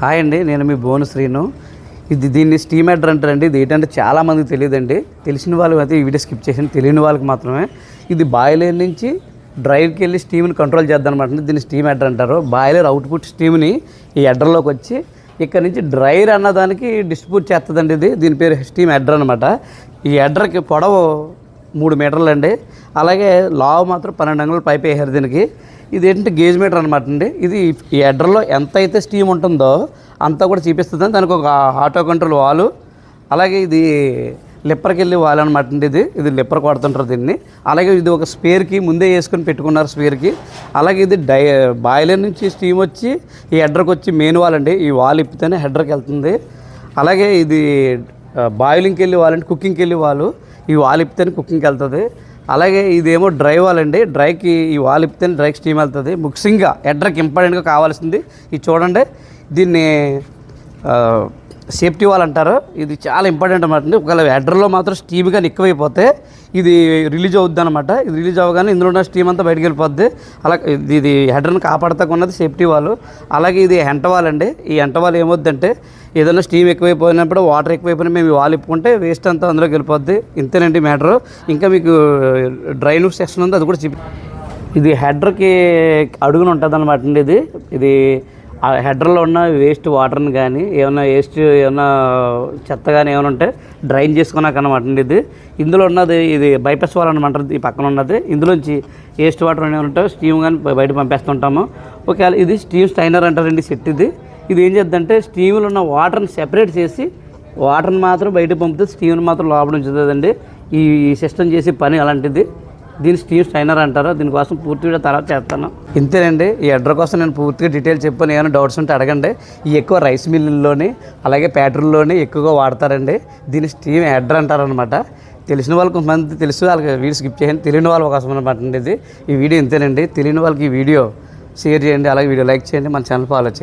Hi అండి నేను మీ బోను శ్రీను. ఇది దీన్ని స్టీమ్ ఎడ్డర్ అంటారండి. ఇది ఏంటంటే చాలా మందికి తెలియదండి. తెలిసిన వాళ్ళు అయితే ఈ వీడియో స్కిప్ చేసి తెలియని వాళ్ళకి మాత్రమే. ఇది బాయిలర్ నుంచి డ్రైవ్కి వెళ్ళి స్టీమ్ని కంట్రోల్ చేద్దామనమాట దీన్ని స్టీమ్ ఎడ్డర్ అంటారు. బాయిలర్ అవుట్పుట్ స్టీమ్ని ఈ ఎడ్డర్లోకి వచ్చి ఇక్కడ నుంచి డ్రైర్ అన్నదానికి డిస్ట్రిబ్యూట్ చేస్తుందండి ఇది. దీని పేరు స్టీమ్ ఎడ్డర్ అనమాట ఈ ఎడ్డర్కి పొడవు మూడు మీటర్లు అండి అలాగే లావు మాత్రం పన్నెండు అంగులు పైప్ వేసారు దీనికి. ఇది ఏంటంటే గేజ్ మీటర్ అనమాట అండి. ఇది ఈ హెడర్లో ఎంత అయితే స్టీమ్ ఉంటుందో అంతా కూడా చూపిస్తుంది దానికి ఒక ఆటో కంట్రోల్ వాలు. అలాగే ఇది లిప్పర్కి వెళ్ళి వాల్ అనమాట అండి ఇది. ఇది లిప్పర్ కొడుతుంటారు దీన్ని. అలాగే ఇది ఒక స్పేర్కి ముందే వేసుకొని పెట్టుకున్నారు స్పేర్కి. అలాగే ఇది డై బాయిలర్ నుంచి స్టీమ్ వచ్చి ఈ హెడర్కి వచ్చి మెయిన్ వాల్ అండి ఈ వాల్ ఇప్పితేనే హెడర్కి వెళ్తుంది. అలాగే ఇది బాయిలింగ్కి వెళ్ళి వాళ్ళంటే కుకింగ్కి వెళ్ళి వాళ్ళు ఈ వాలిపితేనే కుకింగ్కి వెళ్తుంది అలాగే ఇదేమో డ్రై వాల్ అండి. డ్రైకి ఈ వాల్ డ్రైకి స్టీమ్ వెళ్తుంది. ముఖ్యంగా ఎడ్రకి ఇంపార్టెంట్గా కావాల్సింది ఇది చూడండి దీన్ని సేఫ్టీ వాల్ అంటారు. ఇది చాలా ఇంపార్టెంట్ అనమాట ఒకవేళ హెడ్రలో మాత్రం స్టీమ్ కానీ ఎక్కువైపోతే ఇది రిలీజ్ అవుద్ది అనమాట ఇది రిలీజ్ అవ్వగానే ఇందులో ఉన్న స్టీమ్ అంతా బయటకు వెళ్ళిపోద్ది. అలా ఇది ఇది హెడర్ని ఉన్నది సేఫ్టీ వాల్ అలాగే ఇది హెంట వాల్ అండి ఈ హెంట వాల్ ఏమవుద్దంటే ఏదైనా స్టీమ్ ఎక్కువైపోయినప్పుడు వాటర్ ఎక్కువైపోయినా మేము ఈ వాల్ ఇప్పుకుంటే వేస్ట్ అంతా అందులోకి వెళ్ళిపోద్ది. ఇంతేనండి మ్యాటర్. ఇంకా మీకు డ్రై సెక్షన్ ఉంది అది కూడా చూపి ఇది హెడ్రకి అడుగున ఉంటుంది అనమాట అండి ఇది. ఇది ఆ హెడ్రల్లో ఉన్న వేస్ట్ వాటర్ని కానీ ఏమైనా వేస్ట్ ఏమైనా చెత్త కానీ ఏమైనా ఉంటే డ్రైన్ చేసుకున్నాక అనమాట అండి ఇది. ఇందులో ఉన్నది ఇది బైపాస్ వాల్ అనమాట ఈ పక్కన ఉన్నది. ఇందులోంచి వేస్ట్ వాటర్ అనేవి ఉంటే స్టీమ్ కానీ బయట పంపేస్తుంటాము. ఒకవేళ ఇది స్టీమ్ స్టైనర్ అంటారండి సెట్ ఇది. ఇది ఏం చేద్దంటే స్టీమ్లో ఉన్న వాటర్ని సెపరేట్ చేసి వాటర్ని మాత్రం బయట పంపితే స్టీమ్ని మాత్రం లోపల ఉంచుతుందండి. ఈ సిస్టమ్ చేసే పని అలాంటిది. దీని స్టీవ్ స్టైనర్ అంటారు. దీనికోసం పూర్తి తర్వాత చేస్తాను. ఇంతేనండి ఈ అడ్ర కోసం నేను పూర్తిగా డీటెయిల్ చెప్పాను. ఏమైనా డౌట్స్ ఉంటే అడగండి. ఈ ఎక్కువ రైస్ మిల్లుల్లోని అలాగే ఫ్యాక్టరీల్లోని ఎక్కువగా వాడతారండి. దీని స్టీవ్ హెడ్ర అంటారనమాట తెలిసిన వాళ్ళు కొంతమంది తెలుసు వాళ్ళకి వీడియో స్కిప్ చేయండి. తెలియని వాళ్ళు కోసం అనమాట అండి ఇది. ఈ వీడియో ఇంతేనండి. తెలియని వాళ్ళకి ఈ వీడియో షేర్ చేయండి అలాగే వీడియో లైక్ చేయండి. మన ఛానల్ ఫాలో చేయండి